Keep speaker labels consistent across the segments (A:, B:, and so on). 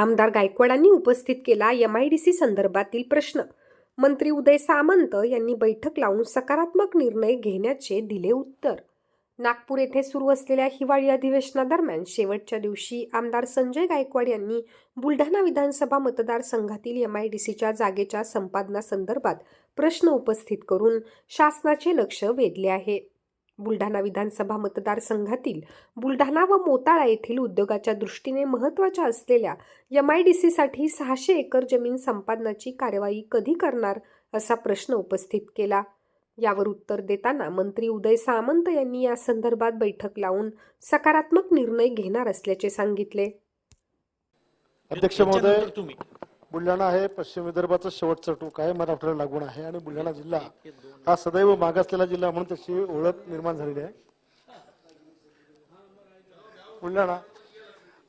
A: आमदार गायकवाडांनी उपस्थित केला यम आय डी सी संदर्भातील प्रश्न. मंत्री उदय सामंत यांनी बैठक लावून सकारात्मक निर्णय घेण्याचे दिले उत्तर. नागपूर येथे सुरू असलेल्या हिवाळी अधिवेशनादरम्यान शेवटच्या दिवशी आमदार संजय गायकवाड यांनी बुलढाणा विधानसभा मतदारसंघातील यम आय डी सीच्या जागेच्या संपादनासंदर्भात प्रश्न उपस्थित करून शासनाचे लक्ष वेधले आहे. बुलढाणा विधानसभा मतदारसंघातील बुलढाणा व मोताळा येथील उद्योगाच्या दृष्टीने महत्त्वाच्या असलेल्या एम आय डी सीसाठी सहाशे एकर जमीन संपादनाची कार्यवाही कधी करणार असा प्रश्न उपस्थित केला. यावर उत्तर देताना मंत्री उदय सामंत यांनी या संदर्भात बैठक लावून सकारात्मक निर्णय घेणार असल्याचे सांगितले.
B: अध्यक्ष महोदय बुलढाणा हे पश्चिम विदर्भाचं शेवटचं टोक आहे मराठवाड्याला लागून आहे आणि बुलढाणा जिल्हा हा सदैव मागासलेला जिल्हा म्हणून त्याची ओळख निर्माण झालेली आहे. बुलढाणा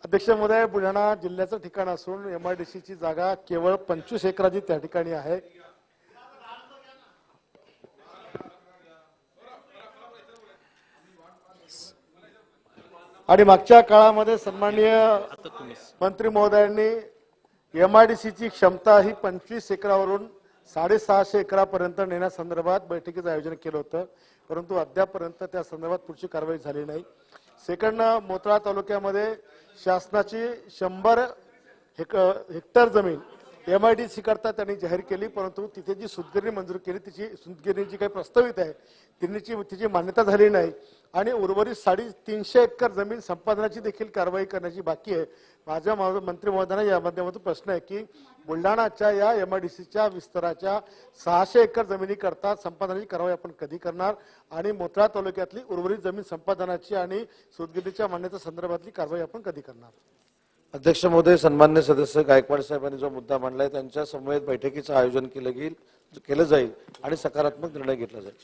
B: अध्यक्ष महोदय बुलढाणा जिल्ह्याचं ठिकाण असून एम आय डी ची जागा केवळ पंचवीस एकराची त्या ठिकाणी आहे. आणि मागच्या काळामध्ये सन्माननीय मंत्री महोदयांनी एमआयडीसीची क्षमता ही पंचवीस एकरावरून साडेसहाशे एकरापर्यंत नेण्यासंदर्भात बैठकीचं आयोजन केलं होतं. परंतु अद्यापपर्यंत त्या संदर्भात पुढची कारवाई झाली नाही. सेकंड मोताळा तालुक्यामध्ये शासनाची शंभर हेक हेक्टर जमीन एम आय डी करता त्यांनी जाहीर केली परंतु तिथे जी सुतगिरणी मंजूर केली तिची सुतगिरणी जी काही प्रस्तावित आहे तिची तिची मान्यता झाली नाही आणि उर्वरित साडे तीनशे एकर जमीन संपादनाची देखील कारवाई करण्याची बाकी आहे. माझ्या मंत्री महोदयांना या माध्यमातून प्रश्न आहे की बुलढाणाच्या या एम आय डी सीच्या विस्ताराच्या सहाशे एकर जमिनी करता संपादनाची कारवाई आपण कधी करणार? आणि मोतळा तालुक्यातली उर्वरित जमीन संपादनाची आणि सुतगिरणीच्या मान्यता संदर्भातली कारवाई आपण कधी करणार?
C: अध्यक्ष महोदय सन्मान्य सदस्य गायकवाड साहेबांनी जो मुद्दा मांडलाय त्यांच्या समवेत बैठकीचं आयोजन केलं गेल केलं जाईल आणि सकारात्मक निर्णय घेतला जाईल.